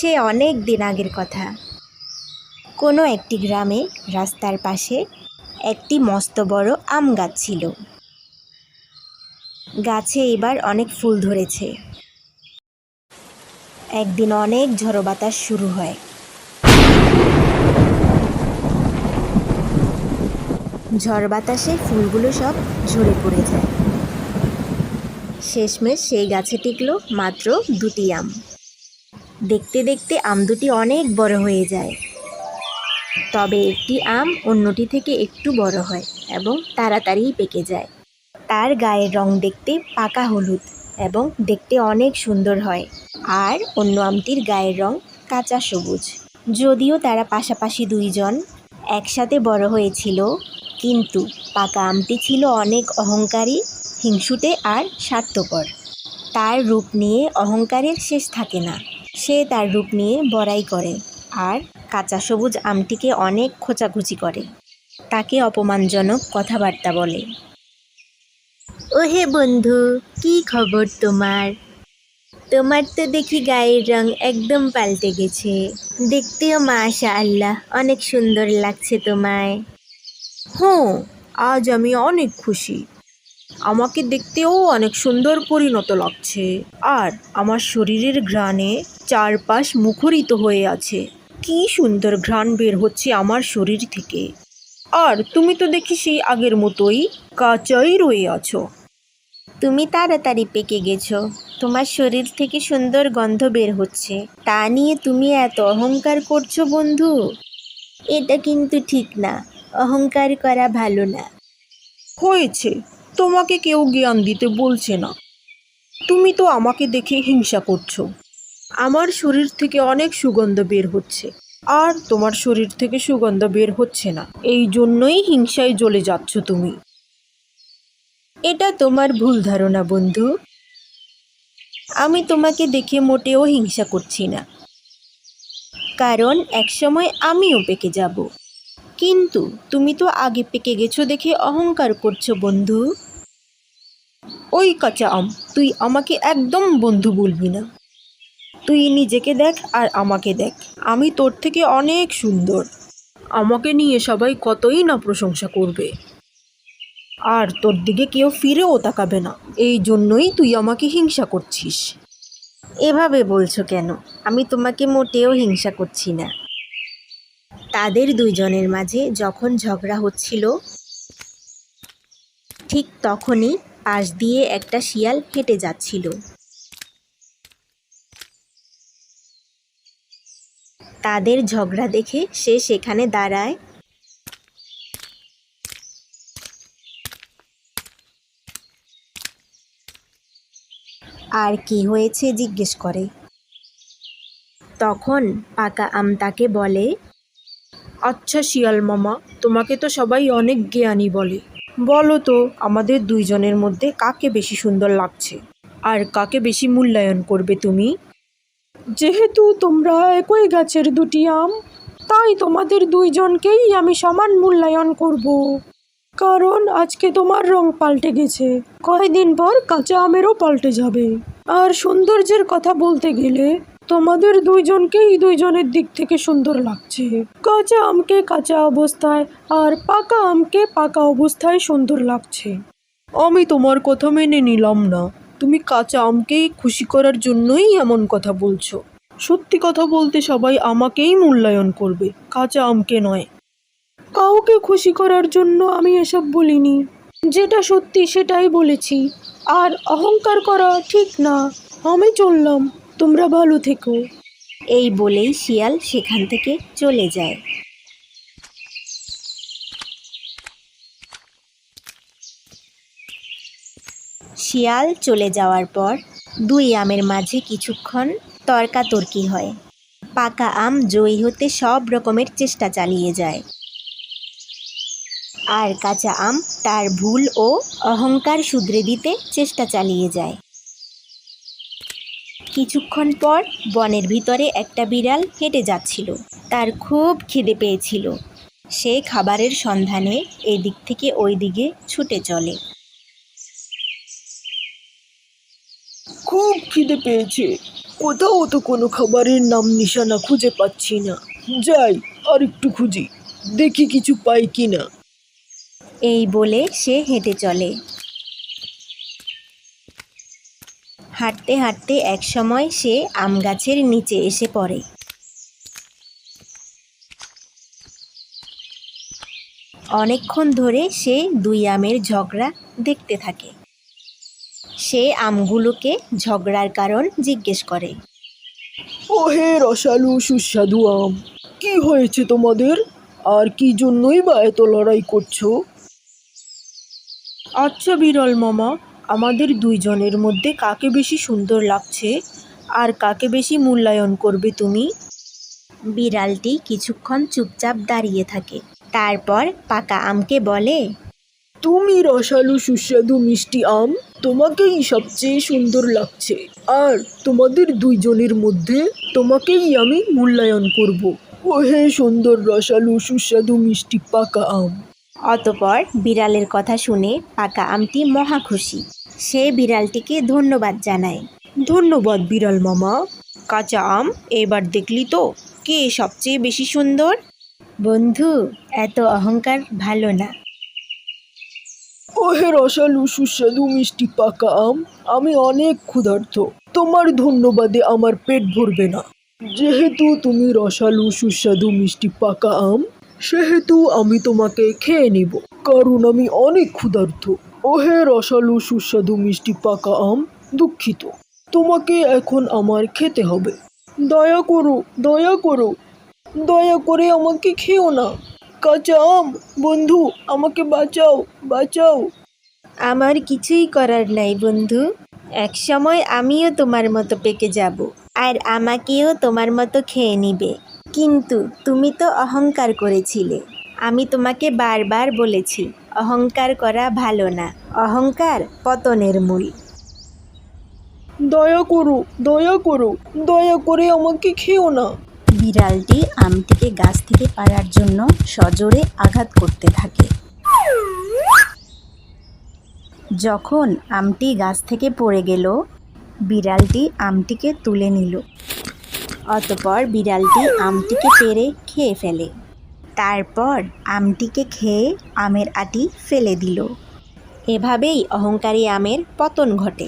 সে অনেক দিন আগের কথা। কোনো একটি গ্রামে রাস্তার পাশে একটি মস্ত বড় আম গাছ ছিল। গাছে এবার অনেক ফুল ধরেছে। একদিন অনেক ঝড়ো বাতাস শুরু হয়। ঝড় বাতাসে ফুলগুলো সব ঝরে পড়ে যায়। শেষমেশ সেই গাছে টিকলো মাত্র দুটি আম। দেখতে দেখতে আম দুটি অনেক বড় হয়ে যায়। তবে একটি আম অন্যটি থেকে একটু বড় হয় এবং তাড়াতাড়ি পেকে যায়। তার গায়ের রং দেখতে পাকা হলুদ এবং দেখতে অনেক সুন্দর হয়। আর অন্য আমটির গায়ের রং কাঁচা সবুজ। যদিও তারা পাশাপাশি দুইজন একসাথে বড় হয়েছিল, কিন্তু পাকা আমটি ছিল অনেক অহংকারী, হিংসুটে আর স্বার্থপর। তার রূপ নিয়ে অহংকারের শেষ থাকে না। সে তার রূপ নিয়ে বড়াই করে আর কাঁচা সবুজ আমটিকে অনেক খোঁচাখুচি করে। তাকে অপমানজনক কথাবার্তা বলে। ওহে বন্ধু কি খবর তোমার? তোমার তো দেখি গায়ের রং একদম পাল্টে গেছে। দেখতেও মাশা আল্লাহ অনেক সুন্দর লাগছে তোমায়। হুঁ আজ আমি অনেক খুশি। আমাকে দেখতেও অনেক সুন্দর পরিণত লাগছে। আর আমার শরীরের ঘ্রাণে চারপাশ মুখরিত হয়ে আছে। কি সুন্দর ঘ্রাণ বের হচ্ছে আমার শরীর থেকে। আর তুমি তো দেখি সেই আগের মতোই কাঁচাই রয়ে আছো। তুমি তাড়াতাড়ি পেকে গেছো। তোমার শরীর থেকে সুন্দর গন্ধ বের হচ্ছে। তা নিয়ে তুমি এত অহংকার করছ বন্ধু? এটা কিন্তু ঠিক না। অহংকার করা ভালো না। হয়েছে। তোমাকে কেউ জ্ঞান দিতে বলছে না। তুমি তো আমাকে দেখে হিংসা করছ। আমার শরীর থেকে অনেক সুগন্ধ বের হচ্ছে। আর তোমার শরীর থেকে সুগন্ধ বের হচ্ছে না। এই জন্যই হিংসায় জ্বলে যাচ্ছ তুমি। এটা তোমার ভুল ধারণা, বন্ধু। আমি তোমাকে দেখে মোটেও হিংসা করছি না। কারণ একসময় আমিও পেকে যাব। কিন্তু তুমি তো আগে পেকে গেছো দেখে অহংকার করছ, বন্ধু। ওই কাঁচা আম, তুই আমাকে একদম বন্ধু বলবি না। তুই নিজেকে দেখ আর আমাকে দেখ, আমি তোর থেকে অনেক সুন্দর। আমাকে নিয়ে সবাই কতই না প্রশংসা করবে। আর তোর দিকে কেউ ফিরেও তাকাবে না, এই জন্যই তুই আমাকে হিংসা করছিস। এভাবে বলছো কেন? আমি তোমাকে মোটেও হিংসা করছি না। তাদের দুইজনের মাঝে যখন ঝগড়া হচ্ছিল, ঠিক তখনই পাশ দিয়ে একটা শিয়াল হেঁটে যাচ্ছিল। তাদের ঝগড়া দেখে সে সেখানে দাঁড়ায়। আর কি হয়েছে জিজ্ঞেস করে। তখন পাকা আম তাকে বলে আচ্ছা শিয়াল মামা, তোমাকে তো সবাই অনেক জ্ঞানী বলে। বলো তো, আমাদের দুইজনের মধ্যে কাকে বেশি সুন্দর লাগছে? আর কাকে বেশি মূল্যায়ন করবে তুমি? যেহেতু তোমরা একই গাছের দুটি আম, তাই তোমাদের দুইজনকেই আমি সমান মূল্যায়ন করব। কারণ আজকে তোমার রং পাল্টে গেছে। কয়দিন পর কাঁচা আমেরও পাল্টে যাবে। আর সৌন্দর্যের কথা বলতে গেলে তোমাদের দুইজনকেই দুইজনের দিক থেকে সুন্দর লাগছে। কাঁচা আমকে কাঁচা অবস্থায় আর পাকা আমকে পাকা অবস্থায় সুন্দর লাগছে। আমি তোমার কথা মেনে নিলাম না। তুমি কাঁচা আমকেই খুশি করার জন্যই এমন কথা বলছো। সত্যি কথা বলতে সবাই আমাকেই মূল্যায়ন করবে, কাঁচা আমকে নয়। কাউকে খুশি করার জন্য আমি এসব বলিনি। যেটা সত্যি সেটাই বলেছি। আর অহংকার করা ঠিক না। আমি চললাম। তোমরা ভালো থেকো। এই বলেই শিয়াল সেখান থেকে চলে যায়। শিয়াল চলে যাওয়ার পর দুই আমের মাঝে কিছুক্ষণ তর্কাতর্কি হয়। পাকা আম জয়ী হতে সব রকমের চেষ্টা চালিয়ে যায়। আর কাঁচা আম তার ভুল ও অহংকার শুধরে দিতে চেষ্টা চালিয়ে যায়। কিছুক্ষণ পর বনের ভিতরে একটা বিড়াল হেঁটে যাচ্ছিল। তার খুব খিদে পেয়েছিল। সে খাবারের সন্ধানে এদিক থেকে ওই দিকে ছুটে চলে। খুব খিদে পেয়েছে। কোথাও তো কোনো খাবারের নাম নিশানা খুঁজে পাচ্ছি না। যাই আর একটু খুঁজি। দেখি কিছু পাই কি না এই বলে সে হেঁটে চলে। হাঁটতে হাঁটতে একসময় সে আম গাছের নিচে এসে পড়ে। অনেকক্ষণ ধরে সে দুই আমের ঝগড়া দেখতে থাকে। সে আমগুলোকে ঝগড়ার কারণ জিজ্ঞেস করে। ও হে রসালু সুস্বাদু আম কি হয়েছে তোমাদের? আর কি জন্যই বা এত লড়াই করছ? আচ্ছা বিরল মামা আমাদের দুইজনের মধ্যে কাকে বেশি সুন্দর লাগছে আর কাকে বেশি মূল্যায়ন করবে তুমি? বিড়ালটি কিছুক্ষণ চুপচাপ দাঁড়িয়ে থাকে। তারপর পাকা আমকে বলে তুমি রসালু সুস্বাদু মিষ্টি আম তোমাকেই সবচেয়ে সুন্দর লাগছে। আর তোমাদের দুইজনের মধ্যে তোমাকেই আমি মূল্যায়ন করব। ও হে সুন্দর রসালু সুস্বাদু মিষ্টি পাকা আম। অতপর বিড়ালের কথা শুনে পাকা আমটি মহা খুশি। সে বিড়ালটিকে ধন্যবাদ জানায়। ধন্যবাদ বিড়াল মামা। কাঁচা আম, এবার দেখলি তো, কে সবচেয়ে বেশি সুন্দর? বন্ধু, এত অহংকার ভালো না। ও হে রসালু সুস্বাদু মিষ্টি পাকা আম, আমি অনেক ক্ষুধার্ত। তোমার ধন্যবাদে আমার পেট ভরবে না। যেহেতু তুমি রসালু সুস্বাদু মিষ্টি পাকা আম, সেহেতু আমি তোমাকে খেয়ে নিব, কারণ আমি অনেক ক্ষুধার্ত। ও হে রসালু সুস্বাদু মিষ্টি পাকা আম দুঃখিত। তোমাকে এখন আমার খেতে হবে। দয়া করো দয়া করো। দয়া করে আমাকে খেও না। কাঁচা আম, বন্ধু, আমাকে বাঁচাও বাঁচাও। আমার কিছুই করার নাই, বন্ধু। এক সময় আমিও তোমার মতো পেকে যাব, আর আমাকেও তোমার মতো খেয়ে নিবে। কিন্তু তুমি তো অহংকার করেছিলে। আমি তোমাকে বারবার বলেছি অহংকার করা ভালো না। অহংকার পতনের মূল। দয়া করো দয়া করো দয়া করে আমাকে খেও না। বিড়ালটি আমটিকে গাছ থেকে পাড়ার জন্য সজোরে আঘাত করতে থাকে। যখন আমটি গাছ থেকে পড়ে গেল বিড়ালটি আমটিকে তুলে নিল। অতপর বিড়ালটি আমটিকে পেরে খেয়ে ফেলে। তারপর আমটিকে খেয়ে আমের আটি ফেলে দিল। এভাবেই অহংকারী আমের পতন ঘটে।